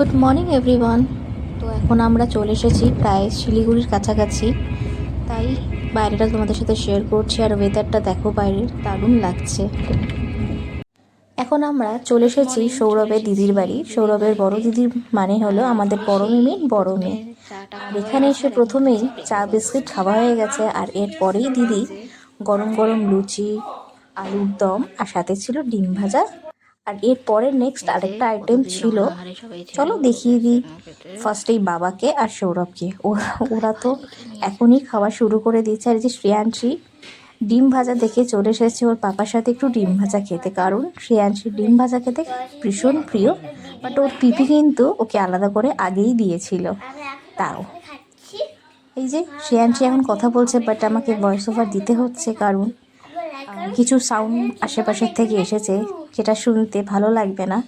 Good morning everyone তো এখন আমরা চলে এসেছি প্রায় শিলিগুড়ির কাছাকাছি। তাই বাইরেটা তোমাদের সাথে শেয়ার করছি আর ওয়েদারটা দেখো বাইরের। দারুণ লাগছে। এখন আমরা চলে এসেছি সৌরভের দিদির বাড়ি। সৌরভের বড় দিদির মানে হলো আমাদের বড় মেয়ে বড় মেয়ে। আর এখানে এসে প্রথমেই চা, বিস্কিট খাওয়া হয়ে গেছে আর এরপরেই দিদি গরম গরম লুচি, আলুর দম আর সাথে ছিল ডিম ভাজা। আর এর এরপরে নেক্সট আরেকটা আইটেম ছিল চলো দেখিয়ে দিই। ফার্স্টেই বাবাকে আর সৌরভকে। ওরা ওরা তো এখনই খাওয়া শুরু করে দিয়েছে। আর যে শ্রেয়াংশী ডিম ভাজা দেখে চলে এসেছে। ওর পাপার সাথে একটু ডিম ভাজা খেতে। কারণ শ্রেয়াংশী ডিম ভাজা খেতে ভীষণ প্রিয়। বাট ওর পিপি কিন্তু ওকে আলাদা করে আগেই দিয়েছিল। তাও। এই যে শ্রেয়াংশী এখন কথা বলছে বাট আমাকে ভয়েস ওভার দিতে হচ্ছে। কারণ কিছু সাউন্ড আশেপাশের থেকে এসেছে। যেটা শুনতে ভালো লাগবে না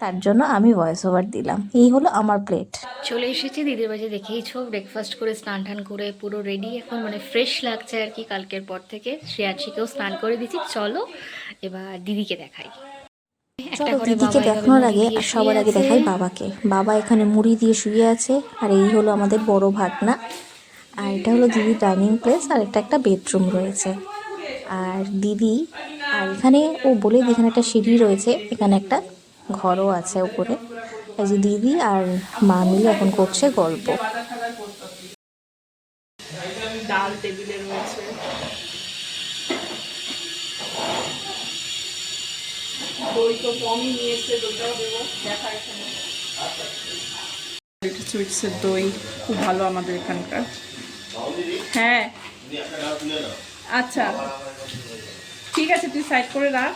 তার জন্য আমি ভয়েস ওভার দিলাম। এই হলো আমার প্লেট চলে এসেছি দিদির বাজে দেখেইছো ব্রেকফাস্ট করে স্নান টান করে পুরো রেডি এখন মানে ফ্রেশ লাগছে আর কি কালকের পর থেকে। শ্রেয়াংশীকেও স্নান করে দিচ্ছি চলো এবার দিদিকে দেখাই। একটা চলো দিদিকে দেখানোর আগে সবার আগে। দেখাই বাবাকে। বাবা এখানে মুড়ি দিয়ে শুয়ে আছে আর এই হলো আমাদের বড় ভাগনা। আর এটা হলো দিদির ডাইনিং প্লেস আর একটা একটা বেডরুম রয়েছে। আর দিদি আর এখানে ও বলে এখানে একটা সিঁড়ি রয়েছে এখানে একটা ঘরও আছে উপরে। এই যে দিদি আর মা মিলে এখন করছে গল্প। ডাল টেবিলে রয়েছে। দই তো কমই নিয়ে এসছে দইটাও দেবো দেখা এখানে। এটা সুইটসের দই খুব ভালো আমাদের এখানকার। হ্যাঁ। আচ্ছা। ঠিক আছে, তুই সাইড করে রাখ।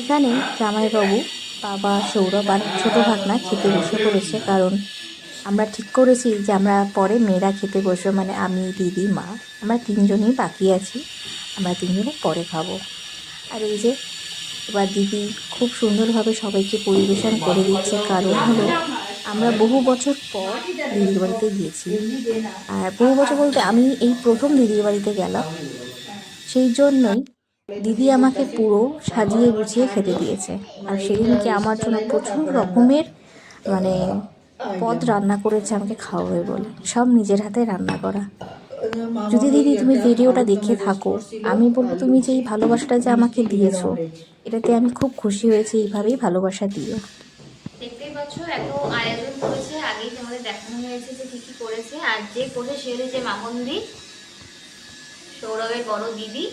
এখানে জামাইবাবু, বাবা, সৌরভ আর ছোটো ভাগনা খেতে বসে পড়েছে, কারণ আমরা ঠিক করেছি যে আমরা পরে মেয়েরা খেতে বসবো মানে আমি, দিদি, মা। আমরা তিনজনই বাকি আছি, আমরা তিনজনে পরে খাব। আর এই যে, এবার দিদি খুব সুন্দরভাবে সবাইকে পরিবেশন করে দিচ্ছে, কারণ হলো আমরা বহু বছর পর দিদির বাড়িতে গিয়েছি। আর বহু বছর বলতে আমি এই প্রথম দিদির বাড়িতে গেলাম। সেই জন্যই দিদি আমাকে পুরো সাজিয়ে গুছিয়ে খেতে দিয়েছে। আর সেদিনকে আমার জন্য প্রচুর রকমের মানে পদ রান্না করেছে আমাকে খাওয়াবে বলে। সব নিজের হাতে রান্না করা। যদি দিদি তুমি ভিডিওটা দেখে থাকো, আমি বলব তুমি যে এই ভালোবাসাটা যে আমাকে দিয়েছ, এটাতে আমি খুব খুশি হয়েছি, এইভাবেই ভালোবাসা দিও। পাচ্ছ এত আয়োজন করেছে আগেই তোমাদের দেখানো হয়েছে যে কি কি করেছে আর যে করে সে হলো যে মামন্দি সৌরভের বড় দিদি।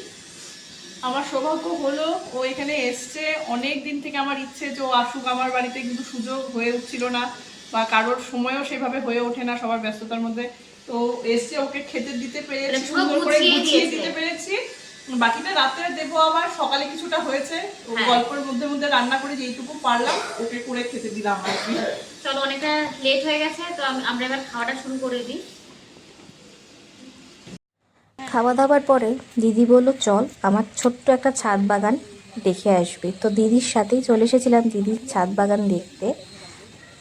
আমার সৌভাগ্য হলো ও এখানে এসছে অনেক দিন থেকে আমার ইচ্ছে যে ও আসুক আমার বাড়িতে কিন্তু সুযোগ হয়ে উঠছিল না বা কারোর সময়ও সেভাবে হয়ে ওঠে না সবার ব্যস্ততার মধ্যে। তো এসছে ওকে খেতে দিতে পেরেছি মানে সুন্দর করে গুছিয়ে দিতে পেরেছি। বাকিটা রাত্রে দেবো আবার সকালে কিছুটা হয়েছে। হ্যাঁ। গল্পের মধ্যে মধ্যে রান্না করে যেইটুকু পারলাম ওকে করে খেতে দিলাম আর কি। চলো অনেকটা লেট হয়ে গেছে তো আমরা এবার খাওয়াটা শুরু করে দিই। খাওয়া দাওয়ার পরে দিদি বলল চল আমার ছোট্ট একটা ছাদ বাগান দেখে আসবে। তো দিদির সাথেই চলে এসেছিলাম দিদির ছাদ বাগান দেখতে।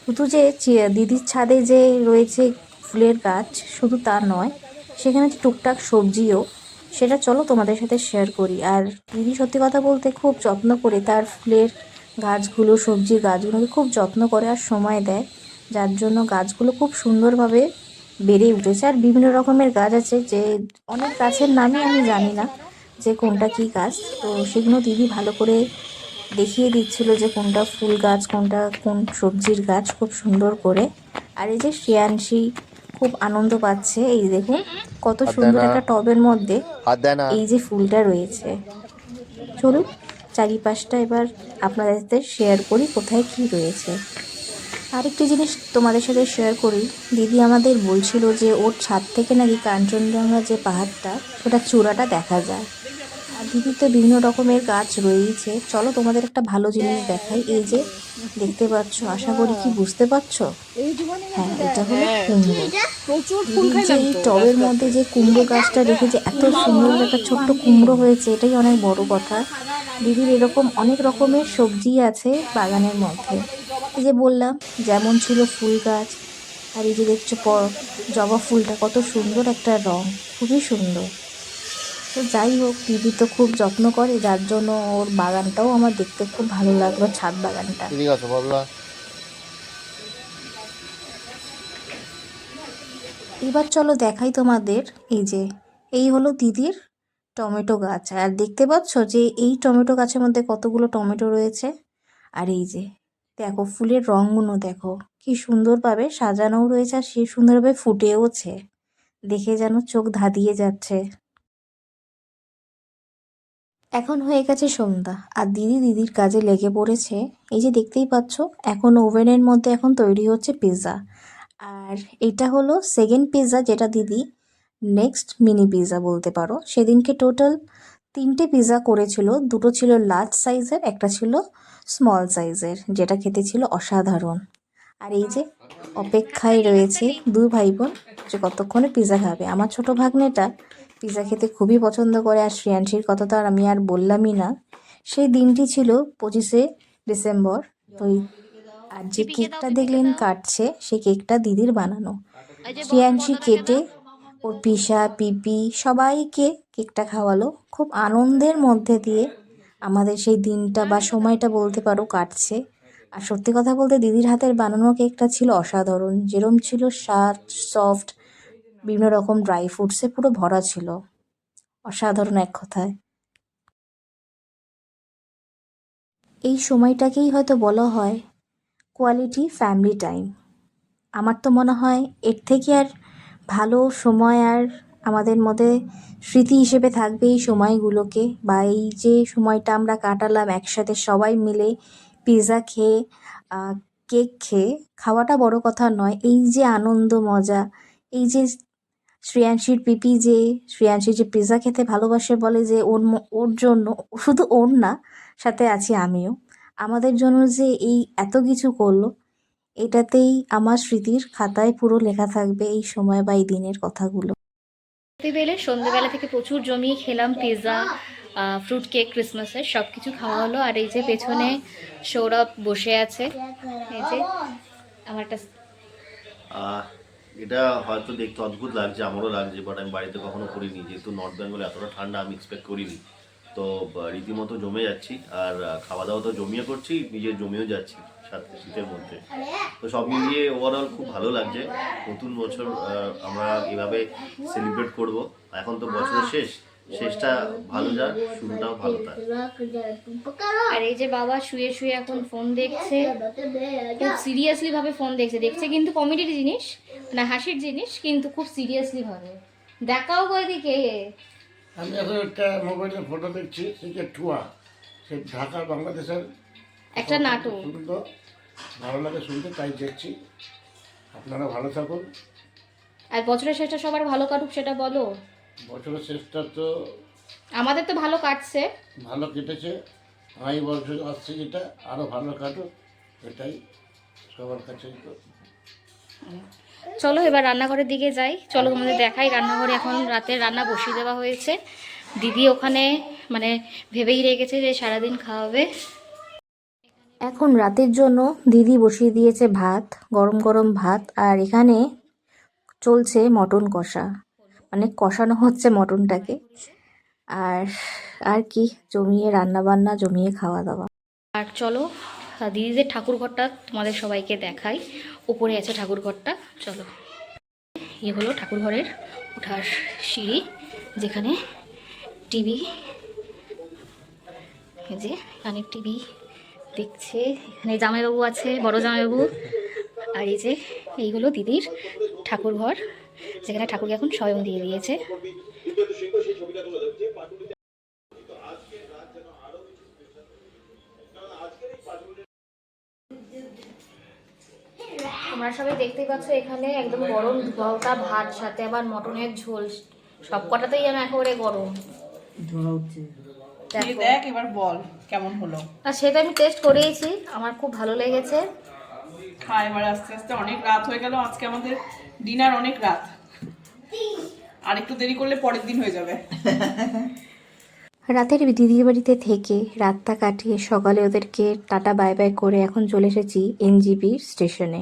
শুধু যে চি- দিদির ছাদে যে রয়েছে ফুলের গাছ শুধু তা নয় সেখানে টুকটাক সবজিও সেটা চলো তোমাদের সাথে শেয়ার করি। আর দিদি সত্যি কথা বলতে খুব যত্ন করে তার ফুলের গাছগুলো সবজির গাছগুলোকে খুব যত্ন করে আর সময় দেয়। যার জন্য গাছগুলো খুব সুন্দরভাবে বেড়ে উঠেছে। আর বিভিন্ন রকমের গাছ আছে যে অনেক গাছের নামই আমি জানি না যে কোনটা কী গাছ। তো সেগুলো দিদি ভালো করে দেখিয়ে দিচ্ছিল যে কোনটা ফুল গাছ, কোনটা কোন সবজির গাছ খুব সুন্দর করে। আর এই যে শ্রেয়াংশী খুব আনন্দ পাচ্ছে। এই দেখুন কত সুন্দর একটা টবের মধ্যে এই যে ফুলটা রয়েছে। চলুন চারিপাশটা এবার আপনাদের সাথে শেয়ার করি কোথায় কি রয়েছে। আরেকটি জিনিস তোমাদের সাথে শেয়ার করি। দিদি আমাদের বলছিল যে ওর ছাদ থেকে নাকি কাঞ্চনজঙ্ঘা যে পাহাড়টা সেটা চূড়াটা দেখা যায়। আর দিদির তো বিভিন্ন রকমের গাছ রয়েছে। চলো তোমাদের একটা ভালো জিনিস দেখাই। এই যে দেখতে পাচ্ছ আশা করি কি বুঝতে পারছ? হ্যাঁ এটা হলো কুমড়ো। যে এই টবের মধ্যে যে কুমড়ো গাছটা রেখে যে এত সুন্দর একটা ছোট্ট কুমড়ো হয়েছে এটাই অনেক বড় কথা। দিদির এরকম অনেক রকমের সবজি আছে বাগানের মধ্যে। এই যে বললাম যেমন ছিল ফুল গাছ আর এই যে দেখছ জবা ফুলটা কত সুন্দর একটা রং খুবই সুন্দর। তো যাই হোক দিদি তো খুব যত্ন করে যার জন্য ওর বাগানটাও আমার দেখতে খুব ভালো লাগল ছাদ বাগানটা। ঠিক আছে বললা এবার চলো দেখাই তোমাদের এই যে এই হলো দিদির টমেটো গাছ। আর দেখতে পাচ্ছ যে এই টমেটো গাছের মধ্যে কতগুলো টমেটো রয়েছে? আর এই যে দেখো ফুলের রঙগুলো দেখো কি সুন্দরভাবে সাজানোও রয়েছে আর সে সুন্দরভাবে ফুটেওছে। দেখে যেন চোখ ধাঁধিয়ে যাচ্ছে। এখন হয়ে গেছে সন্ধ্যা, আর দিদি দিদির কাজে লেগে পড়েছে। এই যে দেখতেই পাচ্ছ, এখন ওভেনের মধ্যে এখন তৈরি হচ্ছে পিৎজা আর এটা হলো সেকেন্ড পিৎজা যেটা দিদি নেক্সট মিনি পিৎজা বলতে পারো। সেদিনকে টোটাল তিনটে পিৎজা করেছিল। দুটো ছিল লার্জ সাইজের একটা ছিল স্মল সাইজের যেটা খেতে ছিল অসাধারণ। আর এই যে অপেক্ষায় রয়েছে দুই ভাই বোন যে কতক্ষণে পিৎজা খাবে। আমার ছোট ভাগ্নেটা পিৎজা খেতে খুবই পছন্দ করে আর শ্রেয়াংশীর কথা তো আর আমি আর বললামই না। সেই দিনটি ছিল পঁচিশে ডিসেম্বর। তো এই- আর যে কেকটা দেখলেন কাটছে সেই কেকটা দিদির বানানো। শ্রেয়াংশী কেটে ওর পিসা পিপি সবাইকে কেকটা খাওয়ালো। খুব আনন্দের মধ্যে দিয়ে আমাদের সেই দিনটা বা সময়টা বলতে পারো কাটছে। আর সত্যি কথা বলতে দিদির হাতের বানানো কেকটা ছিল অসাধারণ। যেরম ছিল স্বাদ সফট বিভিন্ন রকম ড্রাই ফ্রুটসে পুরো ভরা ছিল। অসাধারণ এক কথায়। এই সময়টাকেই হয়তো বলা হয় কোয়ালিটি ফ্যামিলি টাইম আমার তো মনে হয় এর থেকে আর ভালো সময় আর আমাদের মধ্যে স্মৃতি হিসেবে থাকবে এই সময়গুলোকে বা এই যে সময়টা আমরা কাটালাম একসাথে সবাই মিলে পিৎজা খেয়ে কেক খেয়ে, খাওয়াটা বড় কথা নয়। এই যে আনন্দ, মজা, এই যে শ্রেয়াংশীর পিপি যে শ্রেয়াংশী যে পিৎজা খেতে ভালোবাসে বলে যে ওর ওর জন্য শুধু ওর না সাথে আছি আমিও। আমাদের জন্য যে এই এত কিছু করল এটাতেই আমার স্মৃতির খাতায় পুরো লেখা থাকবে এই সময় বা এই দিনের কথাগুলো। রাত্রিবেলে সন্ধ্যেবেলা থেকে প্রচুর জমিয়ে খেলাম পিৎজা ফ্রুট কেক ক্রিসমাসের সব কিছু খাওয়া হলো। আর এই যে পেছনে সৌরভ বসে আছে এই যে আমার একটা আহ, এটা হয়তো দেখতে অদ্ভুত লাগছে, আমারও লাগছে বাট আমি বাড়িতে কখনো করিনি। যেহেতু নর্থ বেঙ্গলে এতটা ঠান্ডা, আমি এক্সপেক্ট করিনি। তো রীতিমতো জমে যাচ্ছি, আর খাওয়া দাওয়া তো জমিয়ে করছি নিজে জমেও যাচ্ছি সাথে শীতের মধ্যে। তো সব মিলিয়ে ওভারঅল খুব ভালো লাগছে। নতুন বছর আমরা এভাবে সেলিব্রেট করব। এখন তো বছরের শেষ, শেষটা ভালো যাক, শুরুটাও ভালো থাক আর এই যে বাবা শুয়ে শুয়ে এখন ফোন দেখছে সিরিয়াসলি ভাবে ফোন দেখছে। দেখছে কিন্তু কমেডির জিনিস। না হাসির জিনিস কিন্তু খুব সিরিয়াসলি ভাবে। দেখাও গো এদিকে। আমি এখন একটা মোবাইলে ফটো দেখছি সেটা টুয়া সে ঢাকা বাংলাদেশের একটা নাটক। ভালো লাগে শুনতে তাই দেখছি। আপনারা ভালো থাকুন। আর বছরের শেষটা সবার ভালো কাটুক সেটা বলো। বছরের শেষটা তো আমাদের তো ভালো কাটছে। ভালো কেটেছে। আগামী বছর আসছে যেটা আরও ভালো কাটুক এটাই সবার কাছে চলো এবার রান্নাঘরের দিকে যাই। চলো তোমাদের দেখাই রান্নাঘরে এখন রাতে রান্না বসিয়ে দেওয়া হয়েছে। দিদি ওখানে মানে ভেবেই রেখেছে যে সারাদিন খাওয়াবে। এখন রাতের জন্য দিদি বসিয়ে দিয়েছে ভাত গরম গরম ভাত আর এখানে চলছে মটন কষা। মানে কষানো হচ্ছে মটনটাকে। আর আর কি জমিয়ে রান্না বান্না জমিয়ে খাওয়া দাওয়া। আর চলো দিদিদের ঠাকুর ঘরটা তোমাদের সবাইকে দেখাই, উপরে আছে ঠাকুর ঘরটা, চলো। ইয়ে হলো ঠাকুর ঘরের ওঠার সিঁড়ি, যেখানে টিভি যে এখানে টিভি দেখছে, এখানে জামাইবাবু আছে, বড় জামাইবাবু। আর এই যে এইগুলো দিদির ঠাকুর ঘর, যেখানে ঠাকুরকে এখন স্বয়ং দিয়ে দিয়েছে। তোমরা সবাই দেখতেই পাচ্ছ এখানে একদম গরম ধোয়াটা ভাত সাথে আবার মটনের ঝোল। সব কটাতেই যেন একেবারে গরম। দেখো। দেখ এবার বল কেমন হলো? আর সেটা আমি টেস্ট করেইছি আমার খুব ভালো লেগেছে। খা এবার আস্তে আস্তে অনেক রাত হয়ে গেল আজকে আমাদের ডিনার অনেক রাত। আর একটু দেরি করলে পরের দিন হয়ে যাবে। রাতের দিদির বাড়িতে থেকে রাতটা কাটিয়ে সকালে ওদেরকে টাটা বাই বাই করে এখন চলে এসেছি এনজিপি স্টেশনে।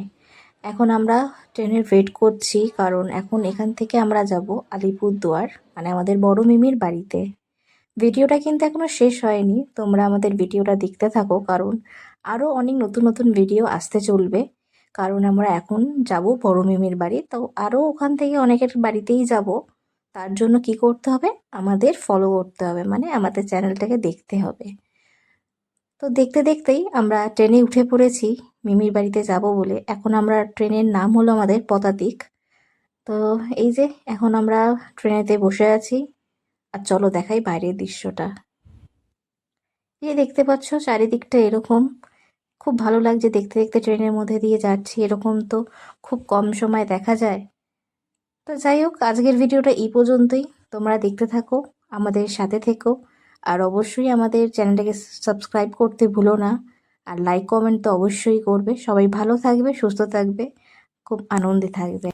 এখন আমরা ট্রেনের ওয়েট করছি, কারণ এখন এখান থেকে আমরা যাব আলিপুরদুয়ার মানে আমাদের বড় মিমির বাড়িতে। ভিডিওটা কিন্তু এখনও শেষ হয়নি, তোমরা আমাদের ভিডিওটা দেখতে থাকো, কারণ আরও অনেক নতুন নতুন ভিডিও আসতে চলবে, কারণ আমরা এখন যাব বড় মিমির বাড়ি, তো আরও ওখান থেকে অনেকের বাড়িতেই যাব। তার জন্য কি করতে হবে? আমাদের ফলো করতে হবে মানে আমাদের চ্যানেলটাকে দেখতে হবে। তো দেখতে দেখতেই আমরা ট্রেনে উঠে পড়েছি মিমির বাড়িতে যাব বলে এখন আমরা ট্রেনের নাম হলো আমাদের পদাতিক। তো এই যে এখন আমরা ট্রেনেতে বসে আছি। আর চলো দেখাই বাইরের দৃশ্যটা। এই দেখতে পাচ্ছ চারিদিকটা এরকম। খুব ভালো লাগছে দেখতে দেখতে ট্রেনের মধ্যে দিয়ে যাচ্ছি এরকম তো খুব কম সময় দেখা যায়। তো যাই হোক, আজকের ভিডিওটা এই পর্যন্তই। তোমরা দেখতে থাকো, আমাদের সাথে থেকো। আর অবশ্যই আমাদের চ্যানেলটাকে সাবস্ক্রাইব করতে ভুলো না। আর লাইক কমেন্ট তো অবশ্যই করবে। সবাই ভালো থাকবে সুস্থ থাকবে খুব আনন্দে থাকবে।